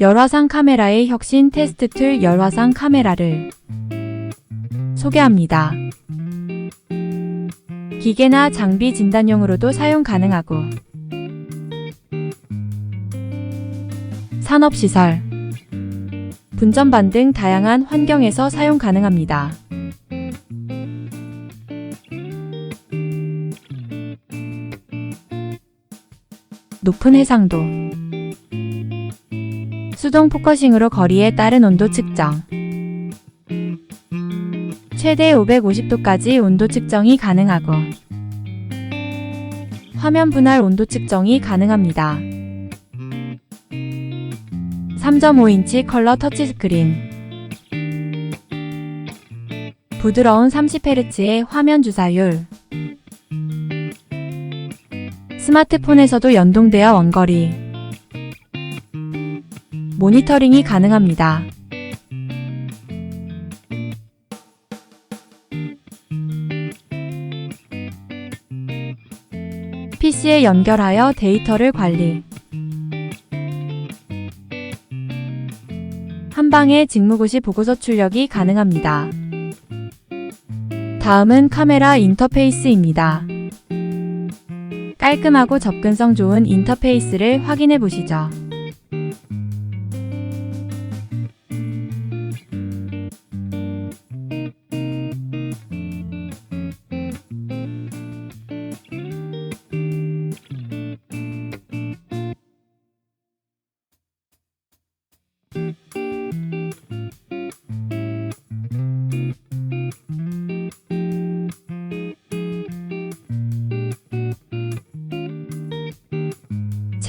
열화상 카메라의 혁신 테스트 툴 열화상 카메라를 소개합니다. 기계나 장비 진단용으로도 사용 가능하고 산업시설, 분전반 등 다양한 환경에서 사용 가능합니다. 높은 해상도 수동 포커싱으로 거리에 따른 온도 측정. 최대 550도까지 온도 측정이 가능하고 화면 분할 온도 측정이 가능합니다. 3.5인치 컬러 터치스크린. 부드러운 30Hz의 화면 주사율. 스마트폰에서도 연동되어 원거리 모니터링이 가능합니다. PC에 연결하여 데이터를 관리 한 방에 직무고시 보고서 출력이 가능합니다. 다음은 카메라 인터페이스입니다. 깔끔하고 접근성 좋은 인터페이스를 확인해 보시죠.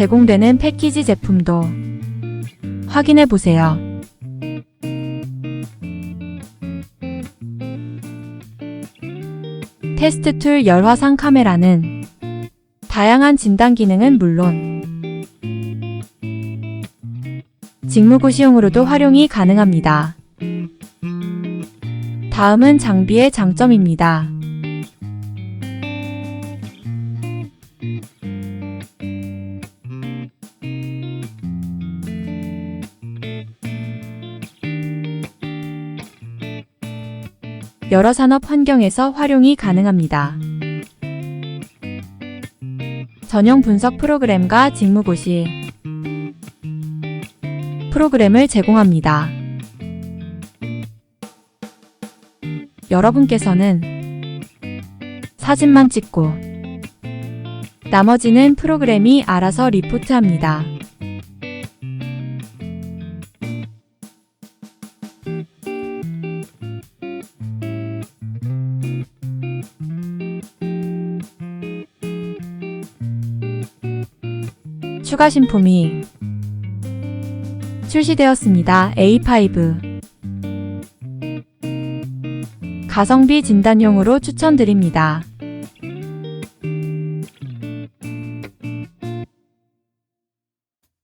제공되는 패키지 제품도 확인해 보세요. 테스트 툴 열화상 카메라는 다양한 진단 기능은 물론 직무고시용으로도 활용이 가능합니다. 다음은 장비의 장점입니다. 여러 산업 환경에서 활용이 가능합니다. 전용 분석 프로그램과 직무고시 프로그램을 제공합니다. 여러분께서는 사진만 찍고 나머지는 프로그램이 알아서 리포트합니다. 추가 신품이 출시되었습니다. A5 가성비 진단용으로 추천드립니다.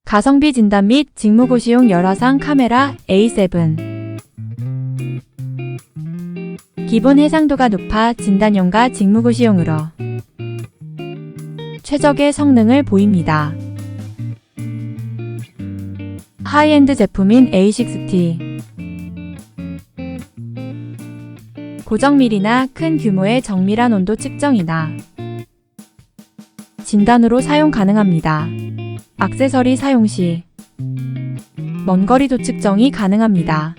가성비 진단 및 직무고시용 열화상 카메라 A7 기본 해상도가 높아 진단용과 직무고시용으로 최적의 성능을 보입니다. 하이엔드 제품인 A6T 고정밀이나 큰 규모의 정밀한 온도 측정이나 진단으로 사용 가능합니다. 액세서리 사용 시 먼 거리 도 측정이 가능합니다.